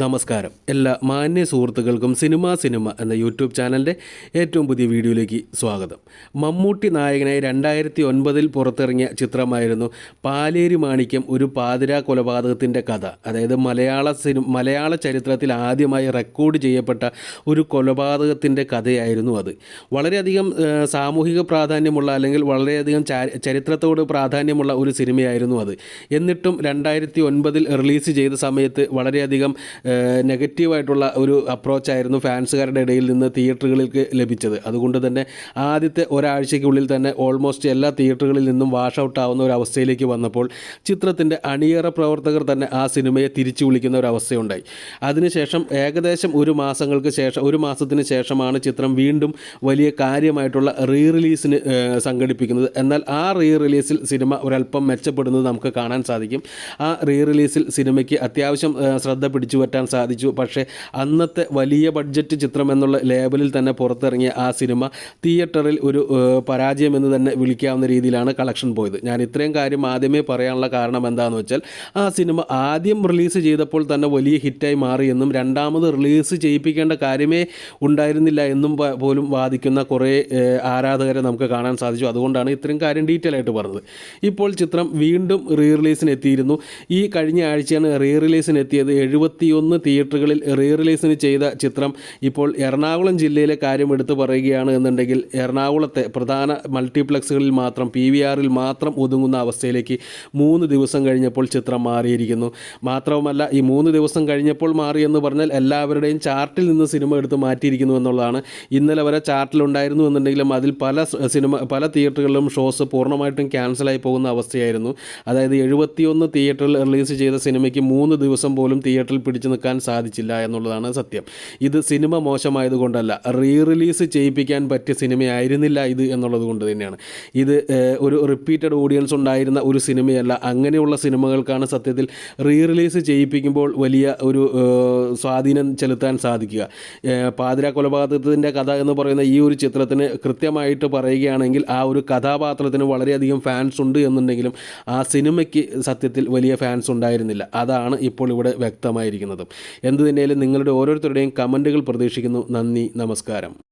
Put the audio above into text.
നമസ്കാരം. എല്ലാ മാന്യ സുഹൃത്തുക്കൾക്കും സിനിമ സിനിമ എന്ന യൂട്യൂബ് ചാനലിന്റെ ഏറ്റവും പുതിയ വീഡിയോയിലേക്ക് സ്വാഗതം. മമ്മൂട്ടി നായകനായി രണ്ടായിരത്തി ഒൻപതിൽ പുറത്തിറങ്ങിയ ചിത്രമായിരുന്നു പാലേരി മാണിക്യം ഒരു പാതിരാ കൊലപാതകത്തിന്റെ കഥ. അതായത് മലയാള സിനിമ മലയാള ചരിത്രത്തിൽ ആദ്യമായി റെക്കോർഡ് ചെയ്യപ്പെട്ട ഒരു കൊലപാതകത്തിന്റെ കഥയായിരുന്നു അത്. വളരെയധികം സാമൂഹിക പ്രാധാന്യമുള്ള അല്ലെങ്കിൽ വളരെയധികം ചരിത്രത്തോട് പ്രാധാന്യമുള്ള ഒരു സിനിമയായിരുന്നു അത്. എന്നിട്ടും രണ്ടായിരത്തി ഒൻപതിൽ റിലീസ് ചെയ്ത സമയത്ത് വളരെയധികം നെഗറ്റീവായിട്ടുള്ള ഒരു അപ്രോച്ചായിരുന്നു ഫാൻസുകാരുടെ ഇടയിൽ നിന്ന് തിയേറ്ററുകളിലേക്ക് ലഭിച്ചത്. അതുകൊണ്ട് തന്നെ ആദ്യത്തെ ഒരാഴ്ചയ്ക്കുള്ളിൽ തന്നെ ഓൾമോസ്റ്റ് എല്ലാ തിയേറ്ററുകളിൽ നിന്നും വാഷ് ഔട്ട് ആവുന്ന ഒരു അവസ്ഥയിലേക്ക് വന്നപ്പോൾ ചിത്രത്തിന്റെ അണിയറ പ്രവർത്തകർ തന്നെ ആ സിനിമയെ തിരിച്ചു വിളിക്കുന്ന ഒരു അവസ്ഥയുണ്ടായി. അതിനുശേഷം ഏകദേശം ഒരു മാസങ്ങൾക്ക് ശേഷം ഒരു മാസത്തിന് ശേഷമാണ് ചിത്രം വീണ്ടും വലിയ കാര്യമായിട്ടുള്ള റീ റിലീസിന് സംഘടിപ്പിക്കുന്നത്. എന്നാൽ ആ റീ റിലീസിൽ സിനിമ ഒരല്പം മെച്ചപ്പെടുന്നത് നമുക്ക് കാണാൻ സാധിക്കും. ആ റീ റിലീസിൽ സിനിമയ്ക്ക് അത്യാവശ്യം ശ്രദ്ധ പിടിച്ചു പറ്റാൻ സാധിച്ചു. പക്ഷേ അന്നത്തെ വലിയ ബഡ്ജറ്റ് ചിത്രം എന്നുള്ള ലേബലിൽ തന്നെ പുറത്തിറങ്ങിയ ആ സിനിമ തിയേറ്ററിൽ ഒരു പരാജയം എന്ന് തന്നെ വിളിക്കാവുന്ന രീതിയിലാണ് കളക്ഷൻ പോയത്. ഞാൻ ഇത്രയും കാര്യം ആദ്യമേ പറയാനുള്ള കാരണം എന്താണെന്ന് വെച്ചാൽ ആ സിനിമ ആദ്യം റിലീസ് ചെയ്തപ്പോൾ തന്നെ വലിയ ഹിറ്റായി മാറിയെന്നും രണ്ടാമത് റിലീസ് ചെയ്യിപ്പിക്കേണ്ട കാര്യമേ ഉണ്ടായിരുന്നില്ല എന്നും പോലും വാദിക്കുന്ന കുറേ ആരാധകരെ നമുക്ക് കാണാൻ സാധിച്ചു. അതുകൊണ്ടാണ് ഇത്രയും കാര്യം ഡീറ്റെയിൽ ആയിട്ട് പറഞ്ഞത്. ഇപ്പോൾ ചിത്രം വീണ്ടും റീ റിലീസിന് എത്തിയിരുന്നു. ഈ കഴിഞ്ഞ ആഴ്ചയാണ് റീ റിലീസിന് എത്തിയത് എഴുപത്തിയൊന്ന് തിയേറ്ററുകളിൽ റീ റിലീസിന് ചെയ്ത ചിത്രം ഇപ്പോൾ എറണാകുളം ജില്ലയിലെ കാര്യം എടുത്തു പറയുകയാണ് എന്നുണ്ടെങ്കിൽ എറണാകുളത്തെ പ്രധാന മൾട്ടിപ്ലക്സുകളിൽ മാത്രം പി വി ആറിൽ മാത്രം ഒതുങ്ങുന്ന അവസ്ഥയിലേക്ക് മൂന്ന് ദിവസം കഴിഞ്ഞപ്പോൾ ചിത്രം മാറിയിരിക്കുന്നു. മാത്രവുമല്ല ഈ മൂന്ന് ദിവസം കഴിഞ്ഞപ്പോൾ മാറി എന്ന് പറഞ്ഞാൽ എല്ലാവരുടെയും ചാർട്ടിൽ നിന്ന് സിനിമ എടുത്ത് മാറ്റിയിരിക്കുന്നു എന്നുള്ളതാണ്. ഇന്നലെ വരെ ചാർട്ടിലുണ്ടായിരുന്നു എന്നുണ്ടെങ്കിലും അതിൽ പല സിനിമ പല തിയേറ്ററുകളിലും ഷോസ് പൂർണമായിട്ടും ക്യാൻസലായി പോകുന്ന അവസ്ഥയായിരുന്നു. അതായത് എഴുപത്തിയൊന്ന് തിയേറ്ററിൽ റിലീസ് ചെയ്ത സിനിമയ്ക്ക് മൂന്ന് ദിവസം പോലും തിയേറ്ററിൽ പിടിച്ചു നിൽക്കാൻ സാധിച്ചില്ല എന്നുള്ളതാണ് സത്യം. ഇത് സിനിമ മോശമായതുകൊണ്ടല്ല റീ റിലീസ് ചെയ്യിപ്പിക്കാൻ പറ്റിയ സിനിമയായിരുന്നില്ല ഇത് എന്നുള്ളത് കൊണ്ട് തന്നെയാണ്. ഇത് ഒരു റിപ്പീറ്റഡ് ഓഡിയൻസ് ഉണ്ടായിരുന്ന ഒരു സിനിമയല്ല. അങ്ങനെയുള്ള സിനിമകൾക്കാണ് സത്യത്തിൽ റീ റിലീസ് ചെയ്യിപ്പിക്കുമ്പോൾ വലിയ ഒരു സ്വാധീനം ചെലുത്താൻ സാധിക്കുക. പാതിര കൊലപാതകത്തിന്റെ കഥ എന്ന് പറയുന്ന ഈ ഒരു ചിത്രത്തിന് കൃത്യമായിട്ട് പറയുകയാണെങ്കിൽ ആ ഒരു കഥാപാത്രത്തിന് വളരെയധികം ഫാൻസ് ഉണ്ട് എന്നുണ്ടെങ്കിലും ആ സിനിമയ്ക്ക് സത്യത്തിൽ വലിയ ഫാൻസ് ഉണ്ടായിരുന്നില്ല. അതാണ് ഇപ്പോൾ ഇവിടെ വ്യക്തമായിരിക്കുന്നത്. എന്തു തന്നെയാലും നിങ്ങളുടെ ഓരോരുത്തരുടെയും കമന്റുകൾ പ്രതീക്ഷിക്കുന്നു. നന്ദി നമസ്കാരം.